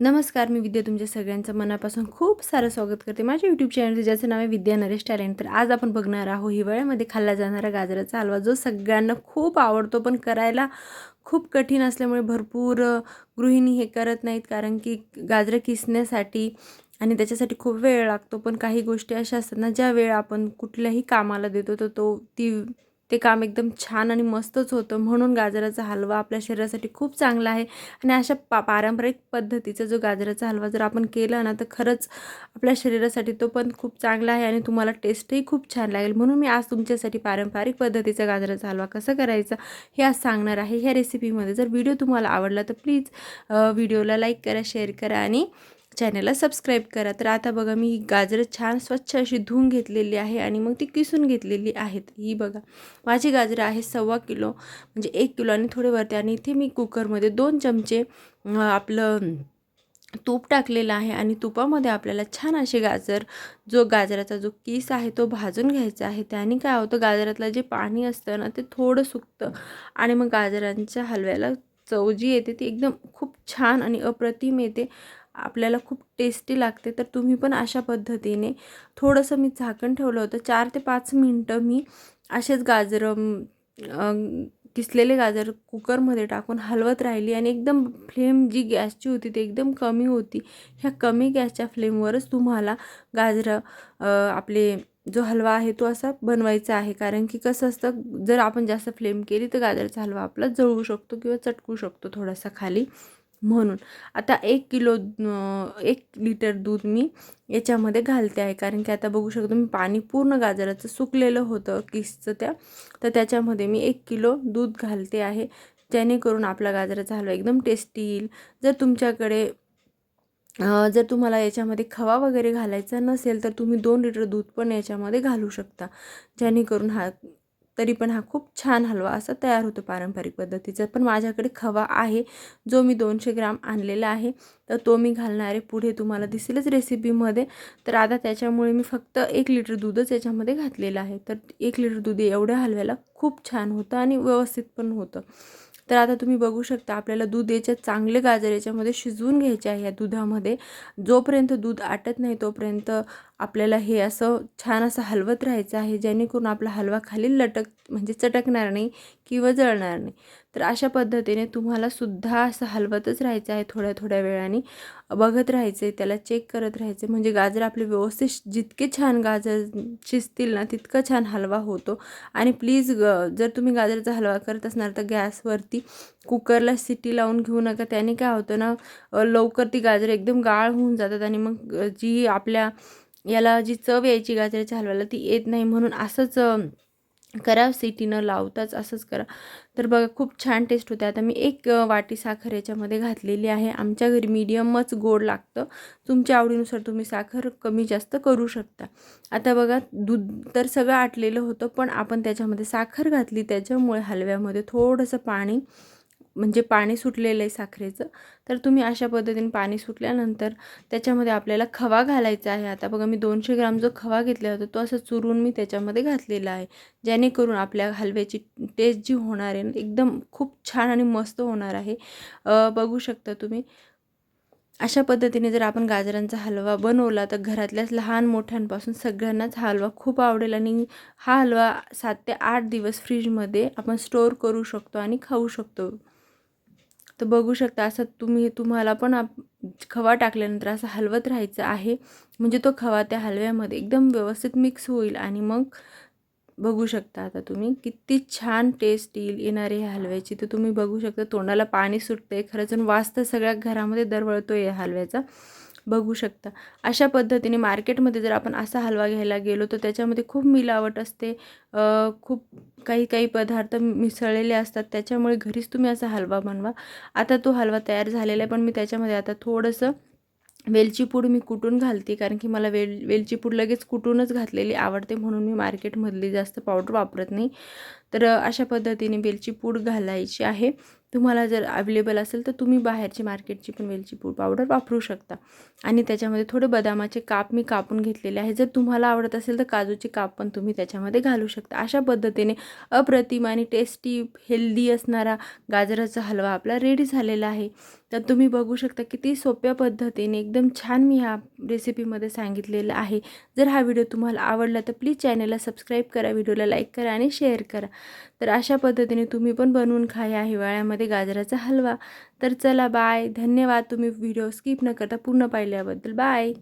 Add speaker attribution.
Speaker 1: नमस्कार मी विद्या तुमच्या सगळ्यांचं मनापासून खूप सारं स्वागत करते माझ्या यूट्यूब चॅनल ज्याचं नाव आहे विद्या नरेश टॅलेंट. तर आज आपण बघणार आहोत हिवाळ्यामध्ये खाल्ला जाणारा गाजराचा हलवा जो सगळ्यांना खूप आवडतो पण करायला खूप कठीण असल्यामुळे भरपूर गृहिणी हे करत नाहीत कारण की गाजरं किसण्यासाठी आणि त्याच्यासाठी खूप वेळ लागतो. पण काही गोष्टी अशा असतात ना ज्या वेळ आपण कुठल्याही कामाला देतो तर तो ती ते काम एकदम छान आणि मस्तच होतं. म्हणून गाजराचा हलवा आपल्या शरीरासाठी खूप चांगला आहे. आणि अशा पा पारंपरिक पद्धतीचा जो गाजराचा हलवा जर आपण केला ना तर खरंच आपल्या शरीरासाठी तो पण खूप चांगला आहे आणि तुम्हाला टेस्टही खूप छान लागेल. म्हणून मी आज तुमच्यासाठी पारंपरिक पद्धतीचा गाजराचा हलवा कसा करायचा हे आज सांगणार आहे. ह्या रेसिपीमध्ये जर व्हिडिओ तुम्हाला आवडला तर प्लीज व्हिडिओला लाईक करा शेअर करा आणि चॅनलला सबस्क्राईब करा. तर आता बघा मी ही गाजरं छान स्वच्छ अशी धुवून घेतलेली आहे आणि मग ती किसून घेतलेली आहेत. ही बघा माझी गाजरं आहे सव्वा किलो म्हणजे एक किलो आणि थोडे वरती आणि इथे मी कुकरमध्ये दोन चमचे आपलं तूप टाकलेलं आहे आणि तुपामध्ये आपल्याला छान असे गाजर जो गाजराचा जो किस आहे तो भाजून घ्यायचा आहे. त्याने काय होतं गाजरातलं जे पाणी असतं ना ते थोडं सुकतं आणि मग गाजरांच्या हलव्याला चव जी येते ती एकदम खूप छान आणि अप्रतिम येते. आपल्याला खूप टेस्टी लागते तर तुम्ही पण अशा पद्धतीने थोडंसं मी झाकण ठेवलं होतं. चार ते पाच मिनटं मी असेच गाजर किसलेले गाजर कुकरमध्ये टाकून हलवत राहिली आणि एकदम फ्लेम जी गॅसची होती ती एकदम कमी होती. ह्या कमी गॅसच्या फ्लेमवरच तुम्हाला गाजरं आपले जो हलवा आहे तो असा बनवायचा आहे. कारण की कसं असतं जर आपण जास्त फ्लेम केली तर गाजरचा हलवा आपला जळू शकतो किंवा चटकू शकतो थोडासा खाली. म्हणून. आता एक किलो एक लिटर दूध मी याच्यामध्ये घालते आहे. कारण की आता बघू शकतो मी पाणी पूर्ण गाजराचं सुकलेलं होतं किसचं त्या. तर त्याच्यामध्ये मी एक किलो दूध घालते आहे. जेणेकरून आपला गाजराचा हलवा एकदम टेस्टी येईल. जर तुमच्याकडे जर तुम्हाला याच्यामध्ये खवा वगैरे घालायचा नसेल तर तुम्ही दोन लिटर दूध पण याच्यामध्ये घालू शकता. जेणेकरून हा तरी पण हा खूप छान हलवा असा तयार होतो पारंपरिक पद्धतीचा. पण माझ्याकडे खवा आहे जो मी दोनशे ग्राम आणलेला आहे तर तो मी घालणार आहे. पुढे तुम्हाला दिसेलच रेसिपीमध्ये तर आता त्याच्यामुळे मी फक्त एक लिटर दूधच याच्यामध्ये घातलेलं आहे. तर एक लिटर दूध एवढ्या हलव्याला खूप छान होतं आणि व्यवस्थित पण होतं. तर आता तुम्ही बघू शकता आपल्याला दूध याच्यात चांगले गाजर याच्यामध्ये शिजवून घ्यायचे आहे या दुधामध्ये. जोपर्यंत दूध आटत नाही तोपर्यंत आपल्याला हे असं छान असं हलवत राहायचं आहे जेणेकरून आपला हलवा खाली लटक म्हणजे चटकणार नाही किंवा जळणार नाही. तर अशा पद्धतीने तुम्हाला सुद्धा असं हलवतच राहायचं आहे थोड्या थोड्या वेळाने. बघत राहायचं आहे त्याला चेक करत राहायचं म्हणजे गाजर आपले व्यवस्थित जितके छान गाजर शिजतील ना तितकं छान हलवा होतो. आणि प्लीज ग जर तुम्ही गाजराचा हलवा करत असणार तर गॅसवरती कुकरला सिटी लावून घेऊ नका. त्याने काय होतं ना लवकर ती गाजर एकदम गाळ होऊन जातात आणि मग जी आपल्या याला जी चव यायची गाजराच्या हलव्याला ती येत नाही म्हणून असंच करा सिटी न लावताच असंच करा. तर बघा खूप छान टेस्ट होते. आता मी एक वाटी साखर याच्यामध्ये घातलेली आहे. आमच्या घरी मीडियमच गोड लागतं. तुमच्या आवडीनुसार तुम्ही साखर कमी जास्त करू शकता. आता बघा दूध तर सगळं आटलेलं होतं पण आपण त्याच्यामध्ये साखर घातली. त्याच्यामुळे हलव्यामध्ये थोडंसं पाणी म्हणजे पाणी सुटलेलं आहे साखरेचं तर तुम्ही अशा पद्धतीने पाणी सुटल्यानंतर त्याच्यामध्ये आपल्याला खवा घालायचा आहे. आता बघा मी दोनशे ग्राम जो खवा घेतला होता तो असं चुरून मी त्याच्यामध्ये घातलेला आहे जेणेकरून आपल्या हलव्याची टेस्ट जी होणार आहे एकदम खूप छान आणि मस्त होणार आहे. बघू शकता तुम्ही. अशा पद्धतीने जर आपण गाजरांचा हलवा बनवला तर घरातल्याच लहान मोठ्यांपासून सगळ्यांनाच हा हलवा खूप आवडेल आणि हा हलवा सात ते आठ दिवस फ्रीजमध्ये आपण स्टोअर करू शकतो आणि खाऊ शकतो. तर बघू शकता असं तुम्ही तुम्हाला पण आप खवा टाकल्यानंतर असं हलवत राहायचं आहे. म्हणजे तो खवा त्या हलव्यामध्ये एकदम व्यवस्थित मिक्स होईल आणि मग बघू शकता आता तुम्ही किती छान टेस्ट येईल येणारे ह्या हलव्याची. तर तुम्ही बघू शकता तोंडाला पाणी सुटतं आहे खरंच वास तर सगळ्या घरामध्ये दरवळतो या हलव्याचा. बघू शकता. अशा पद्धतीने मार्केटमध्ये जर आपण असा हलवा घ्यायला गेलो तर त्याच्यामध्ये खूप मिलावट असते. खूप काही काही पदार्थ मिसळलेले असतात. त्याच्यामुळे घरीच तुम्ही असा हलवा बनवा. आता तो हलवा तयार झालेला आहे पण मी त्याच्यामध्ये आता थोडंसं वेलची पूड मी कुटून घालते कारण की मला वेल वेलची पूड लगेच कुटूनच घातलेली आवडते म्हणून मी मार्केटमधली जास्त पावडर वापरत नाही. तर अशा पद्धतीने वेलची पूड घालायची आहे. तुम्हाला जर अवेलेबल असेल तर तुम्ही बाहेरची मार्केटची पण वेलची पूड पावडर वापरू शकता. आणि त्याच्यामध्ये थोडे बदामाचे काप मी कापून घेतलेले आहे. जर तुम्हाला आवडत असेल तर काजूचे काप पण तुम्ही त्याच्यामध्ये घालू शकता. अशा पद्धतीने अप्रतिम आणि टेस्टी हेल्दी असणारा गाजराचा हलवा आपला रेडी झालेला आहे. तर तुम्ही बघू शकता किती सोप्या पद्धतीने एकदम छान मी ह्या रेसिपीमध्ये सांगितलेलं आहे. जर हा व्हिडिओ तुम्हाला आवडला तर प्लीज चॅनलला सबस्क्राईब करा व्हिडिओला लाईक करा आणि शेअर करा. तर अशा पद्धतीने तुम्ही पण बनवून खा या हिवाळ्यामध्ये गाजराचा हलवा. तर चला बाय धन्यवाद. तुम्ही व्हिडिओ स्किप न करता पूर्ण पाहिल्याबद्दल. बाय